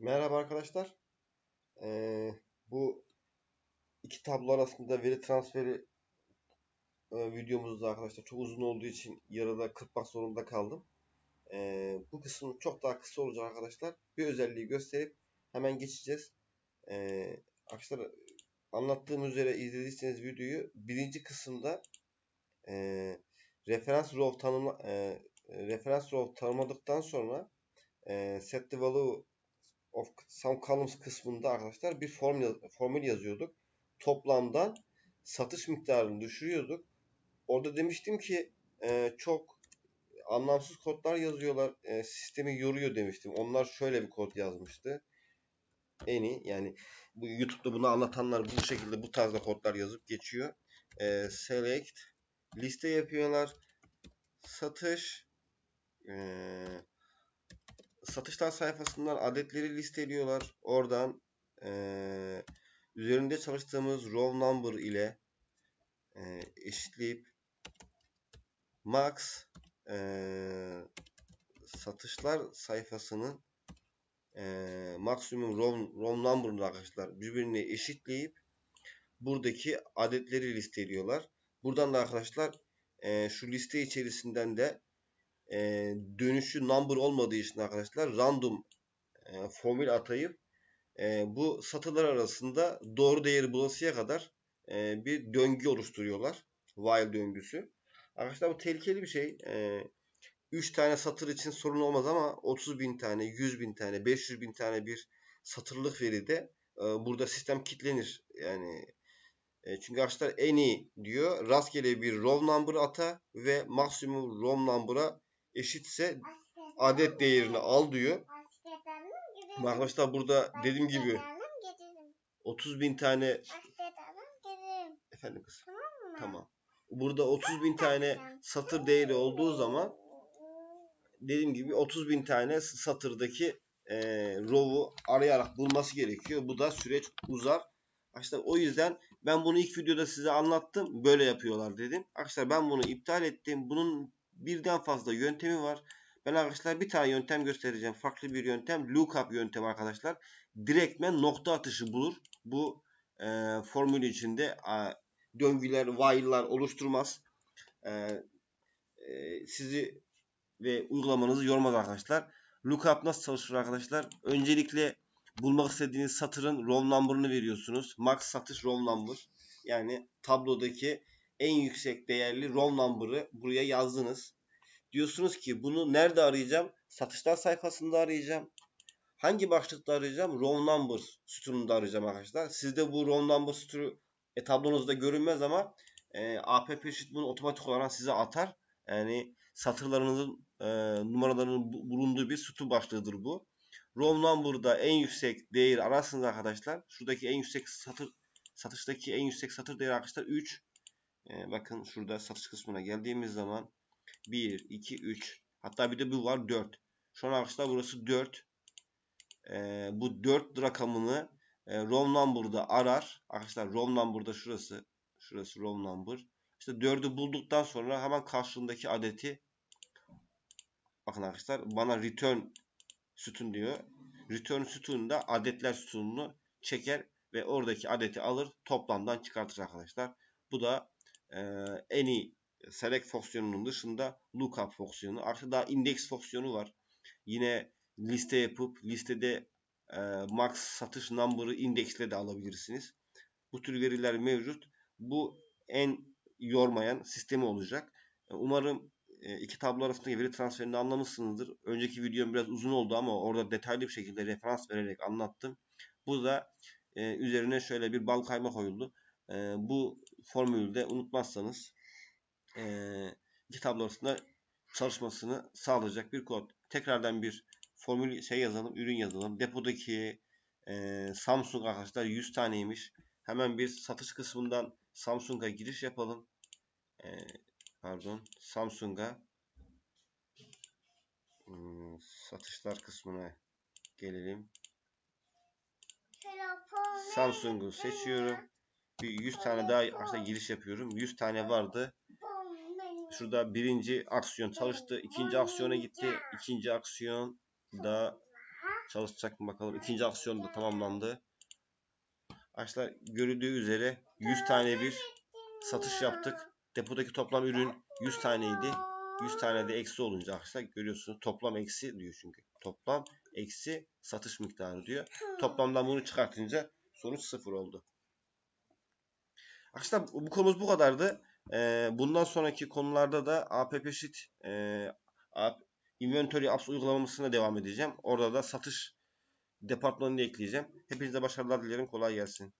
Merhaba arkadaşlar. Ee, bu iki tablo arasında veri transferi e, videomuzda arkadaşlar çok uzun olduğu için yarıda kırpmak zorunda kaldım. Ee, bu kısım çok daha kısa olacak arkadaşlar. Bir özelliği gösterip hemen geçeceğiz. Ee, arkadaşlar anlattığım üzere izlediyseniz videoyu birinci kısımda e, referans row tanımla e, referans row tanımladıktan sonra e, set the value of some columns kısmında arkadaşlar bir form yaz- formül yazıyorduk. Toplamdan satış miktarını düşürüyorduk. Orada demiştim ki e, çok anlamsız kodlar yazıyorlar. e, sistemi yoruyor demiştim. Onlar şöyle bir kod yazmıştı. Eni yani bu YouTube'da bunu anlatanlar bu şekilde bu tarzda kodlar yazıp geçiyor. E, select liste yapıyorlar. Satış eee satışlar sayfasından adetleri listeliyorlar. Oradan eee, üzerinde çalıştığımız row number ile eee, eşitleyip max eee, satışlar sayfasının eee, maksimum row, row number'ını arkadaşlar birbirine eşitleyip buradaki adetleri listeliyorlar. Buradan da arkadaşlar eee, şu liste içerisinden de e, dönüşü number olmadığı için arkadaşlar random e, formül atayıp e, bu satırlar arasında doğru değeri bulasıya kadar e, bir döngü oluşturuyorlar. While döngüsü. Arkadaşlar bu tehlikeli bir şey. E, 3 tane satır için sorun olmaz ama 30 bin tane, 100 bin tane, 500 bin tane bir satırlık veride e, burada sistem kilitlenir. Yani e, çünkü arkadaşlar en iyi diyor rastgele bir row number ata ve maksimum row number'a eşitse adet değerini al diyor. Arkadaşlar burada dediğim gibi 30 bin tane efendim kız tamam. Burada 30 bin tane satır değeri olduğu zaman dediğim gibi 30 bin tane satırdaki e, row'u arayarak bulması gerekiyor. Bu da süreç uzar. Arkadaşlar o yüzden ben bunu ilk videoda size anlattım. Böyle yapıyorlar dedim. Arkadaşlar ben bunu iptal ettim. Bunun birden fazla yöntemi var. Ben arkadaşlar bir tane yöntem göstereceğim. Farklı bir yöntem. Lookup yöntemi arkadaşlar. Direktmen nokta atışı bulur. Bu e, formül içinde e, döngüler, while'lar oluşturmaz. E, e, sizi ve uygulamanızı yormaz arkadaşlar. Lookup nasıl çalışır arkadaşlar? Öncelikle bulmak istediğiniz satırın row number'ını veriyorsunuz. Max satış row number. Yani tablodaki en yüksek değerli row number'ı buraya yazdınız. Diyorsunuz ki bunu nerede arayacağım? Satışlar sayfasında arayacağım. Hangi başlıkta arayacağım? Row number sütununda arayacağım arkadaşlar. Sizde bu row number sütunu e, tablonuzda görünmez ama e, app sheet bunu otomatik olarak size atar. Yani satırlarınızın e, numaralarının bu- bulunduğu bir sütun başlığıdır bu. Row number'da en yüksek değer ararsınız arkadaşlar. Şuradaki en yüksek satır satıştaki en yüksek satır değeri arkadaşlar 3. Ee, bakın şurada satış kısmına geldiğimiz zaman 1, 2, 3 hatta bir de bu var 4. Şu an arkadaşlar burası 4. Ee, bu 4 rakamını e, row number'da arar. Arkadaşlar row number'da şurası. Şurası row number. İşte 4'ü bulduktan sonra hemen karşılığındaki adeti bakın arkadaşlar bana return sütun diyor. Return sütununda adetler sütununu çeker ve oradaki adeti alır toplamdan çıkartır arkadaşlar. Bu da e, en iyi select fonksiyonunun dışında lookup fonksiyonu. Artık daha index fonksiyonu var. Yine liste yapıp listede e, max satış number'ı indexle de alabilirsiniz. Bu tür veriler mevcut. Bu en yormayan sistemi olacak. E, Umarım e, iki tablo arasındaki veri transferini anlamışsınızdır. Önceki videom biraz uzun oldu ama orada detaylı bir şekilde referans vererek anlattım. Bu da e, üzerine şöyle bir bal kayma koyuldu. Bu formülü de unutmazsanız e, iki tablo arasında çalışmasını sağlayacak bir kod. Tekrardan bir formül şey yazalım, ürün yazalım. Depodaki e, Samsung arkadaşlar 100 taneymiş. Hemen bir satış kısmından Samsung'a giriş yapalım. E, pardon Samsung'a hmm, satışlar kısmına gelelim. Samsung'u seçiyorum. Bir 100 tane daha aslında giriş yapıyorum. 100 tane vardı. Şurada birinci aksiyon çalıştı. ikinci aksiyona gitti. İkinci aksiyon da çalışacak mı bakalım. İkinci aksiyon da tamamlandı. Arkadaşlar görüldüğü üzere 100 tane bir satış yaptık. Depodaki toplam ürün 100 taneydi. 100 tane de eksi olunca arkadaşlar görüyorsunuz toplam eksi diyor çünkü. Toplam eksi satış miktarı diyor. Toplamdan bunu çıkartınca sonuç sıfır oldu. Arkadaşlar bu konumuz bu kadardı. Ee, bundan sonraki konularda da app sheet e, inventory apps uygulamasına devam edeceğim. Orada da satış departmanını ekleyeceğim. Hepinize başarılar dilerim. Kolay gelsin.